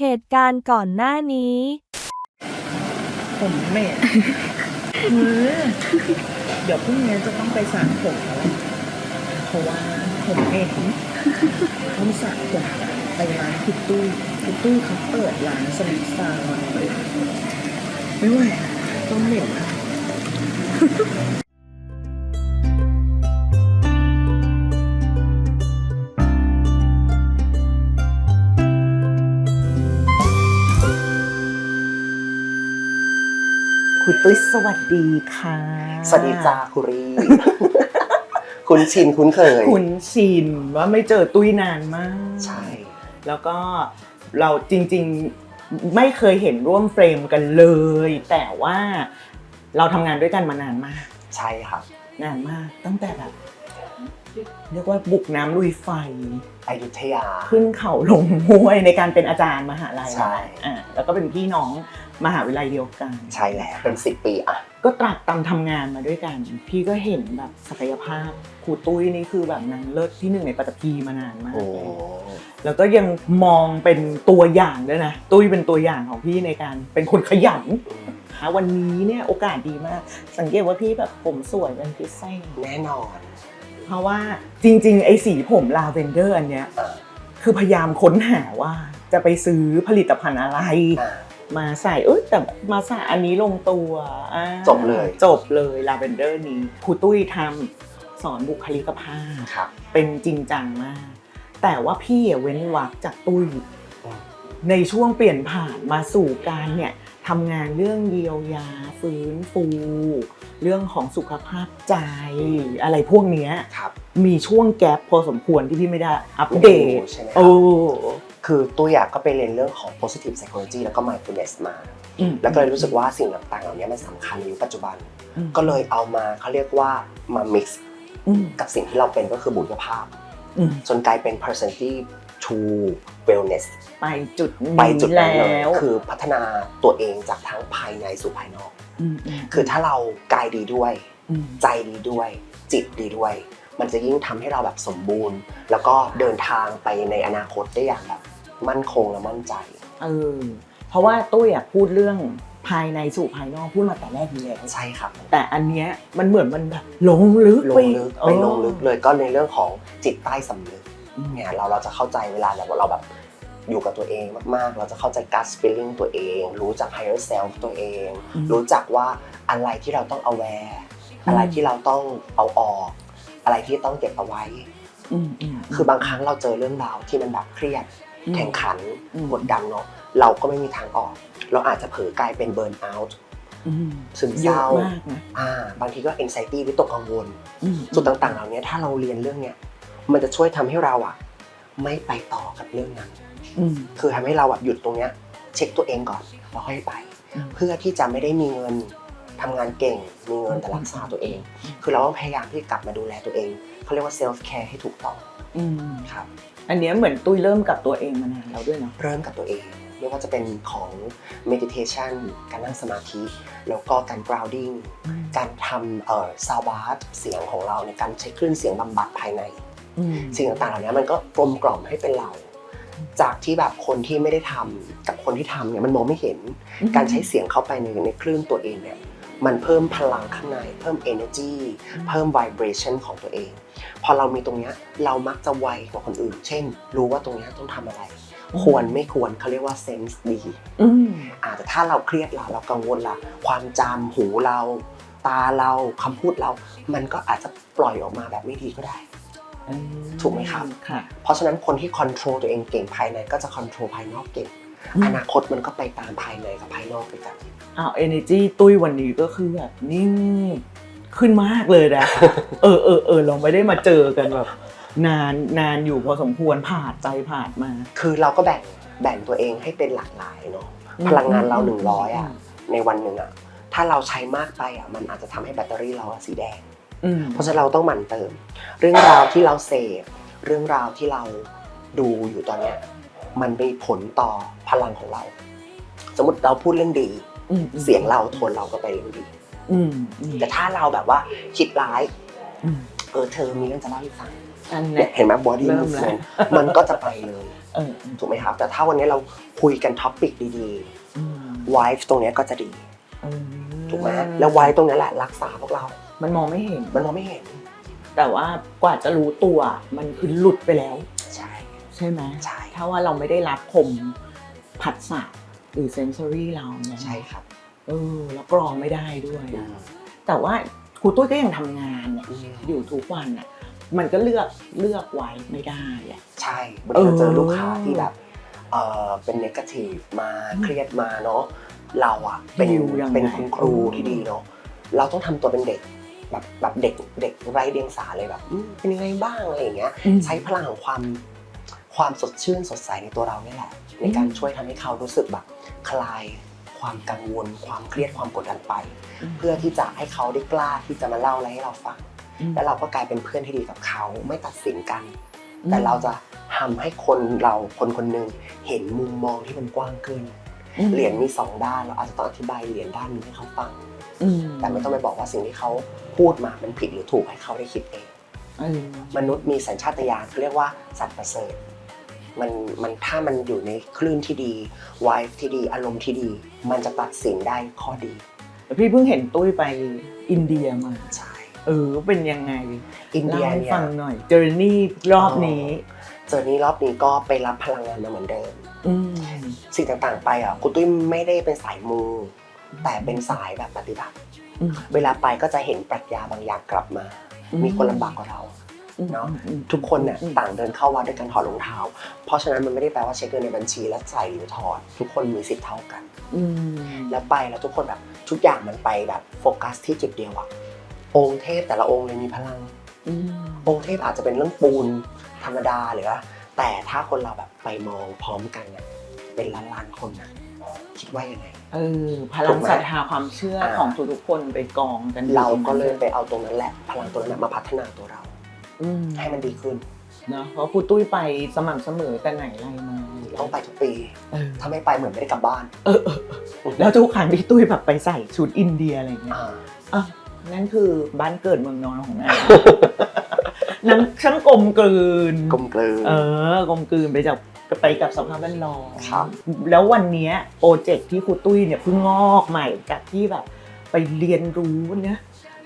เหตุการณ์ก่อนหน้านี้ ผมเหม็นเออเดี๋ยวพรุ่งนี้จะต้องไปสระผมแล้วแหละเพราะว่าผมเหม็นต้องสระผมไปร้านคุณตุ้ยคุณตุ้ยเขาเปิดร้านสลิดซาลอนเลยไม่ไหวอะต้องเหม็นอะ คุณตุ้ยสวัสดีค่ะ สวัสดีจ้าคุรี คุณชินคุ้นเคย คุณชินว่าไม่เจอตุ้ยนานมาก ใช่ แล้วก็เราจริงๆไม่เคยเห็นร่วมเฟรมกันเลย แต่ว่าเราทำงานด้วยกันมานานมาก ใช่ครับ นานมากตั้งแต่แบบ เรียกว่าบุกน้ำลุยไฟ อยุธยา ขึ้นเขาลงห้วยในการเป็นอาจารย์มหาลัยใช่ อ่าแล้วก็เป็นพี่น้องมหาวิทยาลัยเดียวกัน ใช่แล้วเป็นสิบปีอะ ก็ตรากตำทำงานมาด้วยกัน พี่ก็เห็นแบบศักยภาพครูตุ้ยนี่คือแบบนางเลิศที่หนึ่งในปัตตภีมานานมาก โอ้ แล้วก็ยังมองเป็นตัวอย่างด้วยนะ ตุ้ยเป็นตัวอย่างของพี่ในการเป็นคนขยันอืมวันนี้เนี่ยโอกาสดีมาก สังเกตว่าพี่แบบผมสวยเป็นพิเศษแน่นอน เพราะว่าจริงๆ ไอ้สีผมลาเวนเดอร์อันเนี้ยอ่าคือพยายามค้นหาว่าจะไปซื้อผลิตภัณฑ์อะไรอ่ามาใส่เอ้ยแต่มาใส่อันนี้ลงตัวอ่าจบเลยจบเลยลาเวนเดอร์นี้ครูตุ้ยทำสอนบุคลิกภาพครับเป็นจริงจังมาก แต่ว่าพี่อะเว้นวักจากตุ้ยอืมในช่วงเปลี่ยนผ่านมาสู่การเนี่ย ทำงานเรื่องเยียวยาฟื้นฟู เรื่องของสุขภาพใจอะไรพวกเนี้ยครับมีช่วงแกลบพอสมควรที่พี่ไม่ได้อัปเดตใช่ไหมคโอ้รับคือตัวอยากก็ไปเรียนเรื่องของ positive psychology แล้วก็ mindfulness มาอืมแล้วก็เลยรู้สึกว่าสิ่งต่างๆเหล่านี้มันสำคัญในยุคปัจจุบันอืมก็เลยเอามาเขาเรียกว่ามา mix อืมกับสิ่งที่เราเป็นก็คือบุคลิกภาพอืมจนกลายเป็น personality to wellness ไปจุดนี้ไปจุดนั้นเลยแล้วคือพัฒนาตัวเองจากทั้งภายในสู่ภายนอกมมคือถ้าเรากายดีด้วยมใจดีด้วย จิตดีด้วย มันจะยิ่งทำให้เราแบบสมบูรณ์ แล้วก็เดินทางไปในอนาคตได้อย่างแบบมั่นคงและมั่นใจเออเพราะว่าตุ้ยอยากพูดเรื่องภายในสู่ภายนอกพูดมาแต่แรกอยู่แล้วใช่ครับ แต่อันเนี้ยมันเหมือนมันแบบลงลึกลไปงลึกไปลงลึกเลยก็ในเรื่องของจิตใต้สำนึกอืม เนี่ยเราเราจะเข้าใจเวลาแบบว่าเราแบบอยู่กับตัวเองมากๆ เราจะเข้าใจ gut feeling ตัวเอง รู้จัก higher self ตัวเอง รู้จักว่าอะไรที่เราต้อง aware อะไรที่เราต้องเอาออก อะไรที่ต้องเก็บเอาไว้อืมอืมคือบางครั้งเราเจอเรื่องราวที่มันแบบเครียดอืมแข่งขันอืมกดดันเนาะเราก็ไม่มีทางออก เราอาจจะเผลอกลายเป็นเบิร์นเอาท์อืมซึมเยเศอะร้ามากนะอ่าบางทีก็ anxiety วิตกกังวลอืมจุดต่างๆ เหล่านี้ถ้าเราเรียนเรื่องเนี้ย มันจะช่วยทำให้เราอะไม่ไปต่อกับเรื่องนั้นอืมคือทำให้เราแบบหยุดตรงเนี้ย เช็คตัวเองก่อนแล้วค่อยไปอืมเพื่อที่จะไม่ได้มีเงินทำงานเก่งมีเงินแต่รักษาตัวเอง คือเราต้องพยายามที่จะกลับมาดูแลตัวเองเขาเรียกว่า self care ให้ถูกต้องอืมครับ อันเนี้ยเหมือนตุ้ยเริ่มกับตัวเองมานานแล้วด้วยเนาะเริ่มกับตัวเองไม่ว่าจะเป็นของ meditation การนั่งสมาธิ แล้วก็การ grounding การทำเอ่อ sound bath เสียงของเราในการใช้คลื่นเสียงบำบัดภายในอืม สิ่งต่างๆเหล่านี้มันก็กลมกล่อมให้เป็นเรา จากที่แบบคนที่ไม่ได้ทำกับคนที่ทำเนี่ยมันมองไม่เห็น การใช้เสียงเข้าไปในในคลื่นตัวเองเนี่ยมันเพิ่มพลังข้างใน เพิ่ม energy เพิ่ม vibration ของตัวเอง พอเรามีตรงเนี้ยเรามักจะไวกว่าคนอื่น เช่น รู้ว่าตรงเนี้ยต้องทำอะไร ควรไม่ควรเขาเรียกว่า sense ดีอืมอาจจะถ้าเราเครียดละเรากังวลละความจำหูเรา ตาเราคำพูดเรา มันก็อาจจะปล่อยออกมาแบบไม่ดีก็ได้อื ถูกไหมครับค่ะเพราะฉะนั้นคนที่ค o n t r o l ตัวเองเก่งภายในก็จะค o n t r o l ภายนอกเก่งอืมอนาคตมันก็ไปตามภายในกับภายนอกไปกันอ้าว energy ตุ้ยวันนี้ก็คือแบบนิ่งขึ้นมากเลยนะ เออเออเออเราไม่ได้มาเจอกันแบบนานนานอยู่พอสมควรผ่านใจผ่านมา คือเราก็แบ่งแบ่งตัวเองให้เป็นหลากหลายเนาะอืมพลังงานเราอืม100อะในวันหนึ่งอะถ้าเราใช้มากไปอะมันอาจจะทำให้แบตเตอรี่เราอะสีแดงอืม เพราะฉะนั้นเราต้องหมั่นเติม เรื่องราวที่เราเสพเรื่องราวที่เราดูอยู่ตอนเนี้ยมันมีผลต่อพลังของเรา สมมติเราพูดเรื่องดีอืมเสียงเราโทนเราก็ไปเรื่องดีอืมอืมแต่ถ้าเราแบบว่าคิดร้ายอืมเออเธอมีเรื่องจะเล่าให้ฟังอันเนี่เนี้ยยเห็นไหม body เริ่ม movement แล้วมันก็จะไปเลยเออถูกไหมครับ แต่ถ้าวันนี้เราคุยกันท็อปิกดีอืมๆ wife ตรงเนี้ยก็จะดีเออถูกไหมแล้ว wife ตรงนี้แหละรักษาพวกเรา มันมองไม่เห็น มันมองไม่เห็น แต่ว่ากว่าจะรู้ตัวมันคือหลุดไปแล้ว ใช่ ใช่ไหมใช่ ถ้าว่าเราไม่ได้รับคมผัสสะหรือเซนซอรี่เราเนี่ยใช่ครับ เออแล้วกรองไม่ได้ด้วยอือะมแต่ว่าครูตุ้ยก็ยังทำงานเนี่ยอืมอยู่ทุกวันอะมันก็เลือกเลือกไว้ไม่ได้อะ ใช่บางทีเราเจอเออลูกค้าที่แบบเออเป็นเนกาทีฟมาเครียดมาเนาะเราอะเป็นฮิวยังไงเป็นคุณครูเออที่ดีเนาะเราต้องทำตัวเป็นเด็ก แบบแบบเด็กเด็กไร้เดียงสาเลยแบบอืมเป็นยังไงบ้างอะไรอย่างเงี้ยอืมใช้พลังของความความสดชื่นสดใสในตัวเราเนี่ยแหละในการช่วยทำให้เขารู้สึกแบบคลายความกังวล ความเครียดความกดดันไป เพื่อที่จะให้เขาได้กล้าที่จะมาเล่าอะไรให้เราฟังมแล้วเราก็กลายเป็นเพื่อนที่ดีกับเขาไม่ตัดสินกันอืมแต่เราจะทำให้คนเราคนคนหนึ่งเห็นมุมมองที่มันกว้างขึ้นอืม เหรียญมีสองด้านเราอาจจะต้องอธิบายเหรียญด้านหนึงให้เขาฟังอืมแต่ไม่ต้องไปบอกว่าสิ่งที่เขาพูดมามันผิดหรือถูกให้เขาได้คิดเองเออมนุษย์มีสัญชาตญาณเขาเรียกว่าสัตว์ประเสริฐมันมันถ้ามันอยู่ในคลื่นที่ดีวายที่ดีอารมณ์ที่ดี มันจะตัดสินได้ข้อดีแต่พี่เพิ่งเห็นตุ้ยไปอินเดียมาใช่เออเป็นยังไงอินเดีเล่ายให้เนี่ยฟังหน่อยเจอร์นี่รอบนี้ เจอนี้รอบนี้ก็ไปรับพลังงานมาเหมือนเดิมอืมสิ่งต่างๆ ไปอะคุณตุ้ยไม่ได้เป็นสายมูแต่เป็นสายแบบปฏิบัติอืมเวลาไปก็จะเห็นปรัชญาบางอย่างกลับมาอืมมีคนลำบากกว่าเราอืมเนาะอืมทุกคนเนี่ยอืมต่างเดินเข้าวัดด้วยการถอดรองเท้า เพราะฉะนั้นมันไม่ได้แปลว่าเช็คเงินในบัญชีแล้วใส่หรือถอด ทุกคนมีสิทธิ์เท่ากันอืมแล้วไปแล้วทุกคนแบบทุกอย่างมันไปแบบโฟกัสที่จุดเดียวอะองค์เทพแต่ละองค์เลยมีพลัง อืมองค์เทพอาจจะเป็นเรื่องปูนธรรมดาหรือว่าแต่ถ้าคนเราแบบไปมองพร้อมกันเนี่ยเป็นล้านล้านๆคนนะคิดว่ายังไง เออพลังศรัทธาความเชื่ออ่าของทุกๆคนไปกองกันอยู่เราก็ตงเลนั้นยไปเอาตรงนั้นแหละ พลังตรงนั้นนะมาพัฒนาตัวเรา อืมให้มันดีขึ้น เนาะเพราะครูตุ้ยไปสม่ำเสมอแต่ไหนไรมาต้องไปทุกปี เออถ้าไม่ไปเหมือนไม่ได้กลับบ้าน เออเออเออแล้วทุกครั้งที่ตุ้ยแบบไปใส่ชุดอินเดียอะไรเงี้ยอ่า อะ นั่นคือบ้านเกิดเมืองนอนของนาง นางช่างกลมกลืน กลมกลืน เออกลมกลืนไปจากไปกับสภาพแวดล้อมครับ แล้ววันเนี้ยโปรเจกต์ที่ครูตุ้ยเนี่ยเพิ่งงอกใหม่จากที่แบบไปเรียนรู้เนี่ย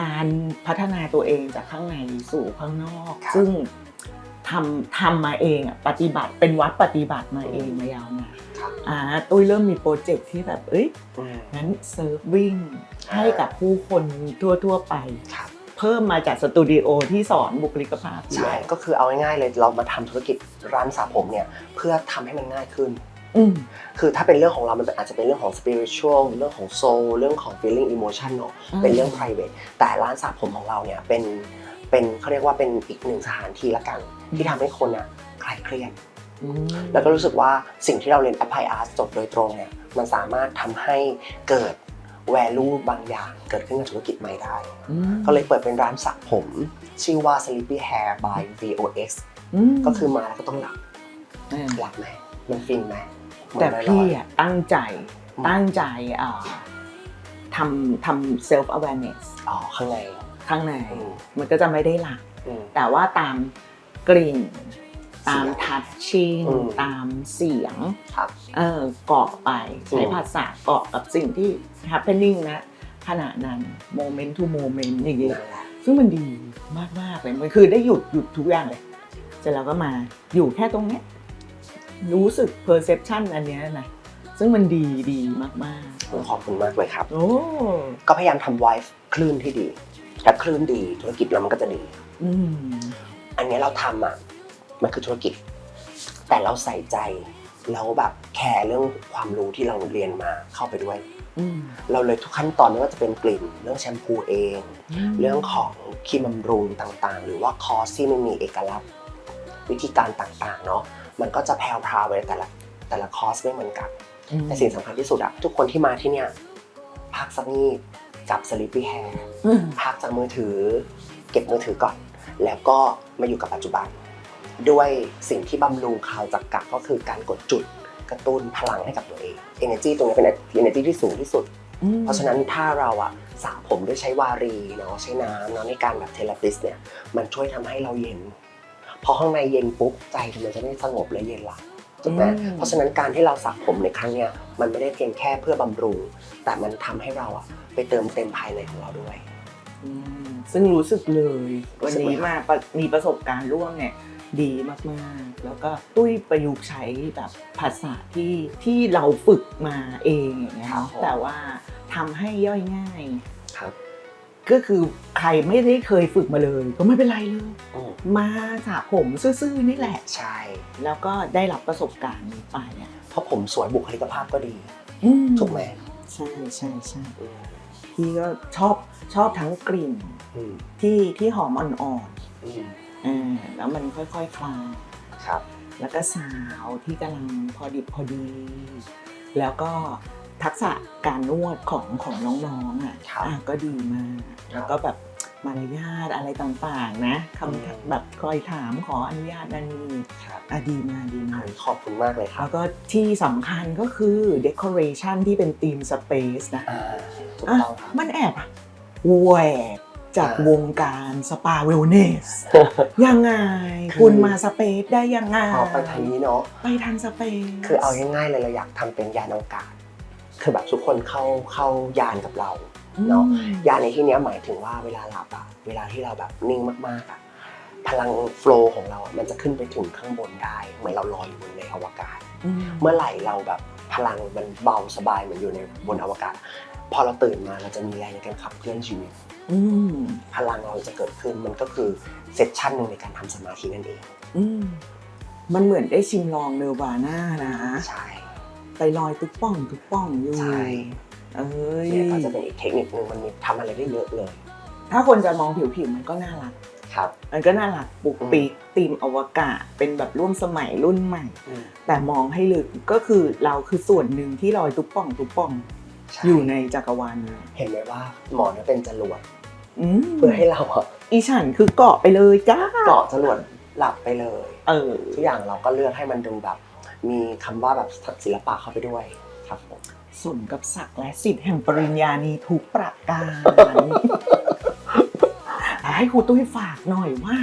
การพัฒนาตัวเองจากข้างในสู่ข้างนอกครับซึ่ง ทำทำมาเองอะปฏิบัติเป็นวัดปฏิบัติมาเองมายาวนานครับอ่าตุ้ยเริ่มมีโปรเจกต์ที่แบบเอ้ยอืมงั้นเซิร์ฟวิ่งอ่าให้กับผู้คนทั่วๆไปครับเพิ่มมาจากสตูดิโอที่สอนบุคลิกภาพด้ใช่วยก็คือเอาง่ายๆเลยเรามาทำธุรกิจร้านสระผมเนี่ยเพื่อทำให้มันง่ายขึ้นอืมคือถ้าเป็นเรื่องของเรา มันอาจจะเป็นเรื่องของ spiritual เรื่องของ soul เรื่องของ feeling emotion เนอะอืมเป็นเรื่อง private แต่ร้านสระผมของเราเนี่ยเป็น เป็นเขาเรียกว่าเป็นอีกหนึ่งสถานที่ละกัน ที่ทำให้คนอะคลายเครียดอืมแล้วก็รู้สึกว่าสิ่งที่เราเรียน apply art จบโดยตรงเนี่ยมันสามารถทำให้เกิด value บางอย่างเกิดขึ้นกับธุรกิจใหม่ได้อืมก็เลยเปิดเป็นร้านสระผม ชื่อว่า sleepy hair by VOX มก็คือมาแล้วก็ต้องหลับเออหลับไหมมันฟินไหมแต่มันลอยๆพี่อะตั้งใจอืมตั้งใจอ่าทำทำ self awareness อ๋อข้างใน ข้างในอืมมันก็จะไม่ได้หลับอืมแต่ว่าตามกลิ่น ตามเสียงทัชชิ่งอืมตามเสียงครับเออเกาะไปใช้อืมภาษาเกาะกับสิ่งที่ happening นะขณะนั้น moment to moment อย่างเงี้ยนั่นแหละซึ่งมันดีมากๆเลยมันคือได้หยุดหยุดทุกอย่างเลยเสร็จแล้วก็มาอยู่แค่ตรงเนี้ยรู้สึก perception อันเนี้ยนะซึ่งมันดีดีมากผมขอบคุณมากเลยครับๆโอ้ก็พยายามทำไวฟ์คลื่นที่ดี ถ้าคลื่นดีธุรกิจเรามันก็จะดี อืมอันเนี้ยเราทำอะมันคือธุรกิจ แต่เราใส่ใจแล้วแบบแคร์เรื่องความรู้ที่เราเรียนมาเข้าไปด้วย อืมเราเลยทุกขั้นตอนไม่ว่าจะเป็นกลิ่น เรื่องแชมพูเอง เรื่องของครีมบำรุงต่างๆ หรือว่าคอร์สที่มันมีเอกลักษณ์ วิธีการต่างๆเนาะมันก็จะแพรวพราวไปแต่ละแต่ละคอร์สไม่เหมือนกัน แต่สิ่งสำคัญที่สุดอะทุกคนที่มาที่เนี่ยพักสักนิด จับสลิปปี้แฮร์อืมพักจากมือถือ เก็บมือถือก่อน แล้วก็มาอยู่กับปัจจุบัน ด้วยสิ่งที่บำรุงเขาจากกักก็คือการกดจุดกระตุ้นพลังให้กับตัวเอง energy ตรงนี้เป็น energy ที่สูงที่สุดอืมเพราะฉะนั้นถ้าเราอะสระผมด้วยใช้วารีเนาะใช้น้ำเนาะในการแบบเทเลปิสเนี่ยมันช่วยทำให้เราเย็น พอข้างในเย็นปุ๊บใจมันจะไม่สงบและเย็นละ ถูกไหมอืมเพราะฉะนั้นการที่เราสระผมในครั้งเนี้ยมันไม่ได้เพียงแค่เพื่อบำรุง แต่มันทำให้เราอะไปเติมเต็มภายในของเราด้วยอืมซึ่งรู้สึกเลยวันนี้รู้สึกไหมมาปะมีประสบการณ์ร่วมเนี่ยดีมากๆ แล้วก็ตุ้ยประยุกต์ใช้แบบภาษาที่ที่เราฝึกมาเองอย่างเงี้ยครับเนาะผมแต่ว่าทำให้ย่อยง่ายครับ ก็คือใครไม่ได้เคยฝึกมาเลย ก็ไม่เป็นไรเลย อืมมาสระผมซื่อๆนี่แหละ ใช่ แล้วก็ได้รับประสบการณ์นี้ไปเนี่ยเพราะผมสวยบุคลิกภาพก็ดี อืมถูกไหมใช่ใช่ใช่อืมพี่ก็ชอบชอบทั้งกลิ่นอืมที่ที่หอมอ่อนอืมๆอ่าแล้วมันค่อยๆคลาย ครับ แล้วก็สาวที่กำลังพอดิบพอดี แล้วก็ ทักษะการนวดของของน้องๆอะครับอะก็ดีมากแล้วก็แบบมารยาทอะไรต่างๆนะคอืมำแบบคอยถามขออนุญาตนั่นนี่ครับอะดีมากดีมาก ขอบคุณมากเลยครัแล้บวก็ที่สำคัญก็คือ decoration ที่เป็นธีม space นะ อ่าถูกอะต้องครับ มันแอบแหวกจากอ่าวงการสปาเวลเนส ยังไง คือ คุณมาสเปซได้ยังไงเอาไปทางนี้เนาะ ไปทางสเปซคือเอาง่ายๆเลยเราอยากทำเป็นยานอวกาศ คือแบบทุกคนเข้าเข้ายานกับเราเนาะยานในที่เนี้ยหมายถึงว่าเวลาหลับอะเวลาที่เราแบบนิ่งมากๆอะพลังโฟลว์ของเราอะมันจะขึ้นไปถึงข้างบนได้เหมือนเราลอยอยู่บนในอวกาศอืมเมื่อไหร่เราแบบพลังมันเบาสบายเหมือนอยู่ในบนอวกาศ พอเราตื่นมาเราจะมีแรงในการขับเคลื่อนชีวิตอืมพลังเราจะเกิดขึ้นมันก็คือเซสชั่นหนึ่งในการทำสมาธินั่นเองอืมมันเหมือนได้ชิมลองเนวาน่านะใช่ ไปลอยตุ๊กป่องตุ๊กป่องอยู่ใช่ เอ้ยเนี่ยก็จะเป็นอีกเทคนิคนึงมันมีทำอะไรได้เยอะเลยถ้าคนจะมองผิวๆมันก็น่ารัก ครับ มันก็น่ารักปุกปิกตีมอวกาศ เป็นแบบร่วมสมัยรุ่นใหม่แต่มองให้ลึกก็คือเราคือส่วนหนึ่งที่ลอยตุ๊กป่องตุ๊กป่องใช่อยู่ในจักรวาลนี้เห็นไหมว่าหมอเนี่ยเป็นจรวดอืมเพื่อให้เราอะอีฉันคือเกาะไปเลยจ้าเกาะจรวดหลับไปเลย เออทุกอย่างเราก็เลือกให้มันดูแบบ มีคำว่าแบบศิลปะเข้าไปด้วยครับผมสมกับศักดิ์และสิทธิ์แห่งปริญญานีทุกประการ ให้ครูตุ้ยฝากหน่อยว่า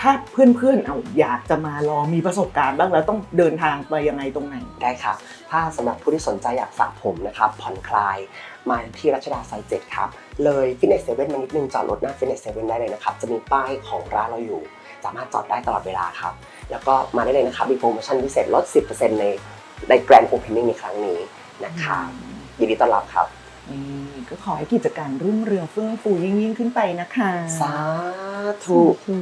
ถ้าเพื่อนๆ เอาอยากจะมาลองมีประสบการณ์บ้างแล้วต้องเดินทางไปยังไงตรงไหน ได้ครับ ถ้าสำหรับผู้ที่สนใจอยากสระผมนะครับผ่อนคลายมาที่รัชดาซอยเจ็ดครับ เลยฟิตเนสเซเว่นมานิดนึงจอดรถหน้าฟิตเนสเซเว่นได้เลยนะครับ จะมีป้ายของร้านเราอยู่ สามารถจอดได้ตลอดเวลาครับ แล้วก็มาได้เลยนะครับมีโปรโมชั่นพิเศษลด 10%ในในแกรนด์โอเพนนิ่งในครั้งนี้นะครับยินดีต้อนรับครับนี่ก็ขอให้กิจการรุ่งเรืองเฟื่องฟูยิ่งยิ่งๆขึ้นไปนะคะ สาธุธุ